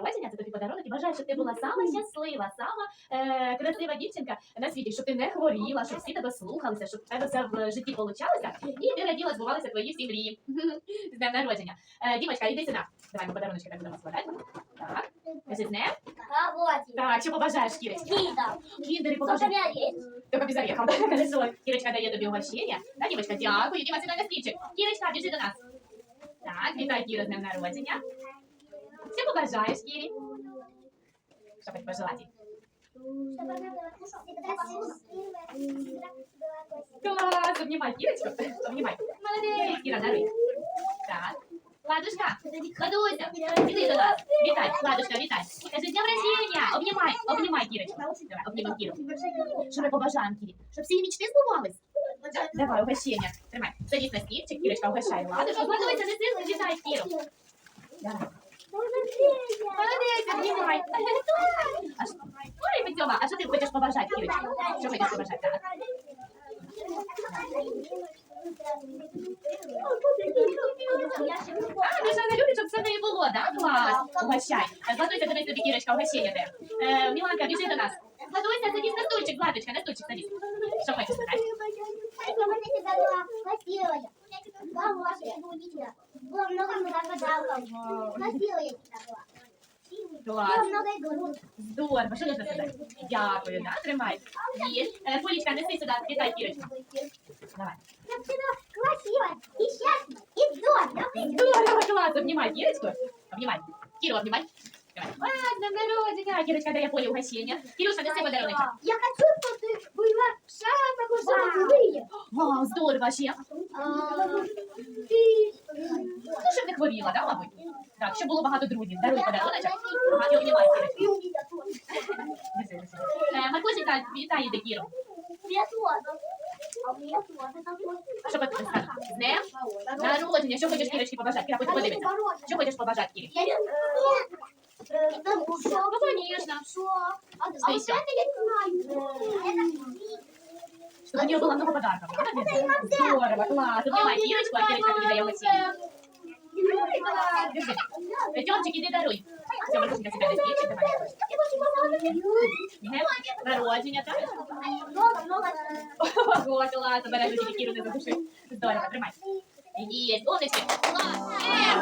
Народження, це тобі подарунок і бажаю, щоб ти була сама щаслива, сама е, красива дівчинка на світі, щоб ти не хворіла, щоб всі тебе слухалися, щоб в тебе все в житті получалося, і ти раділа, збувалися твої всі мрії. З днем народження. Е, Дімочка, іди сюди. Давай ми подаруночки так будемо складати. Так. Кажи з днем. Работе. Так, що побажаєш, Кірочка? Кида. Кіндери меня есть? Только без орехов. Хорошо. Кірочка дає тобі угощення. Да, Дімочка, дякую. Діма, сідай на стільчик. Кірочка, біжи до нас. Так, вітай Кіру з днем народження. Що побажаєш, Кірі? Що хоч пожелати? Чтобы она была Клас, обнімай Кірочку. Обнімай. Молодець, Кіра, даруй. Так. Ладушка, Ладуся, іди до нас. Вітай, Ладушка, вітай. Кажи, з днем рождения. Обнімай, обнімай Кірочку. Давай, обнімай Кіру. Що ми побажаємо Кірі? Щоб всі її мечти збувались. Давай, угощення. Тримай. Садись на стільчик, Кірочка, угощай Ладушку. Ладуся, неси, вітай Кіру. Давай. А що- ти хочеш побажати, Кірочка? Що хочеш побажати? Так. А, не любиш, щоб все в було, да? Клас. Угощай. Златуйся, дивись тобі, Кірочка, угощення де. Е, Міланка, біжи до нас. Златуйся, садись на стульчик, Златочка, на стульчик садись. Що хочеш сказати? Было много подарков. Красиво я тебя была. Клас. Было много игрушек. Здорово. Що можна сказати? Дякую, да? Тримай. Є. Е, Полічка, неси сюди, вітай, Кірочка. Давай. Я всегда красиво и счастливо и здорово. Здорово, клас. Обнімай Кірочку. Обнімай. Кіру, обнімай. Давай. А, з днем народження. Кірочка дає Полі угощення. Кірюша, неси подарунок. Я хочу, чтобы ты была самая похожа на другие. Вау, здорово, а ще. Ты... Ну, щоб не хворіла, да, мабуть? Так, щоб було багато друзів. Даруй подаруночок. Ага, і обнімай, Кірочка. Неси, неси. Е, Маркусенька, вітай, іди, Кіру. Я тоже. А у меня тоже такой. А що ти скажеш? З днем народження. Що хочеш Кірочки побажати? Кіра, потім подивиться. Що хочеш побажати, Кірі? Я люблю. Э, ну, Ну, что? конечно. Что? А, а Что вот еще? это я не знаю. Это Чтобы у нее было много подарков. да? Здорово, класс. Обнимай Кирочку, а Кирочка тебе дает угощение. Держи. Тёмчик, иди даруй. Все, Маркусенька, тебя здесь есть, давай. Днем народження, так? много, много. Ого, клас, обережно тільки Кіру не задуши. Здорово, тримай. Є, донечки. Клас. Днем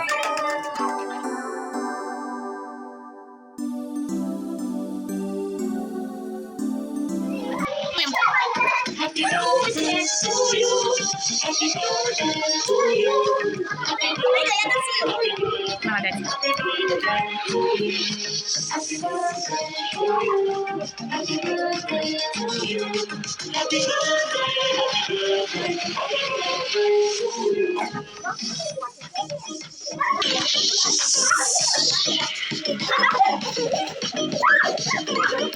you. Birthday to you.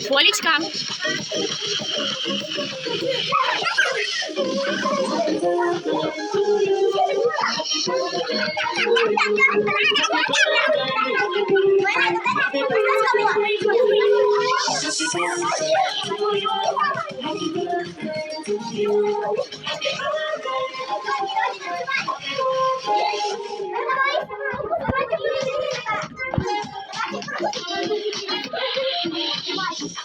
Полічка. Thank you. Come on.